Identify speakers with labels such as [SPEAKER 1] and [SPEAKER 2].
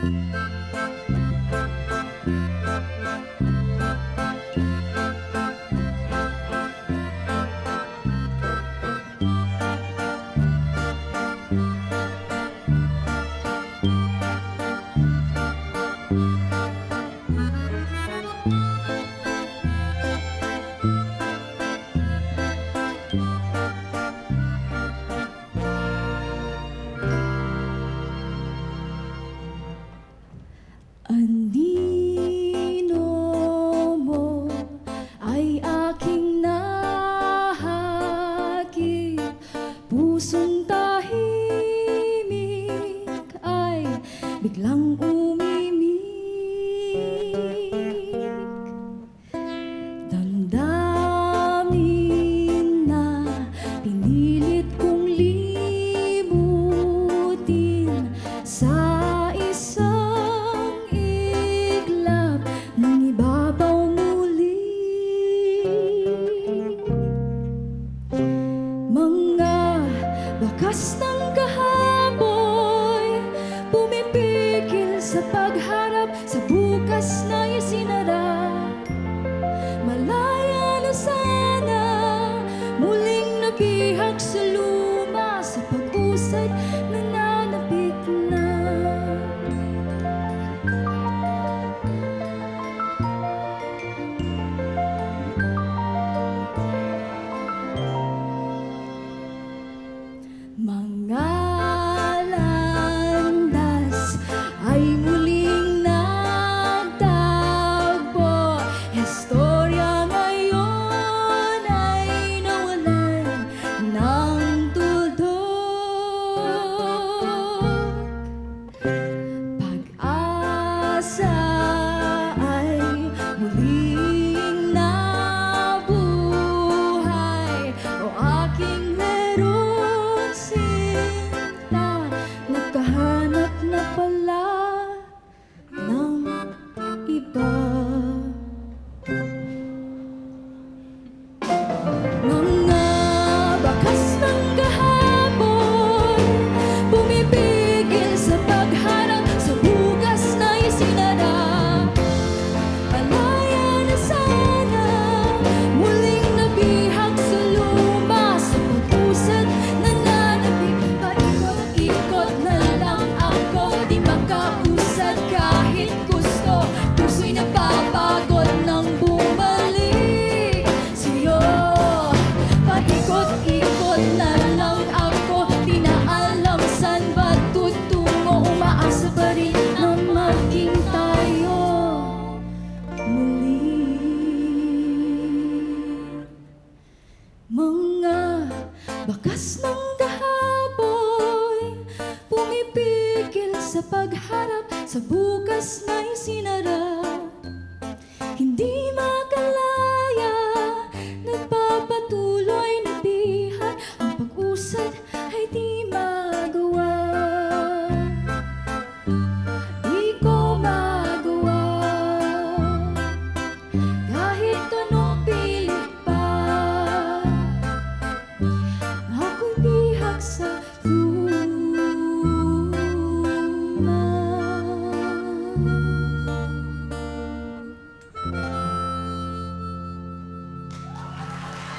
[SPEAKER 1] Thank you. Anino mo ay aking nahagi Pusong tahimik ay biglang umulong looks alone. Bakas ng dahaboy Pumipigil sa pagharap. Sa bukas na isinarap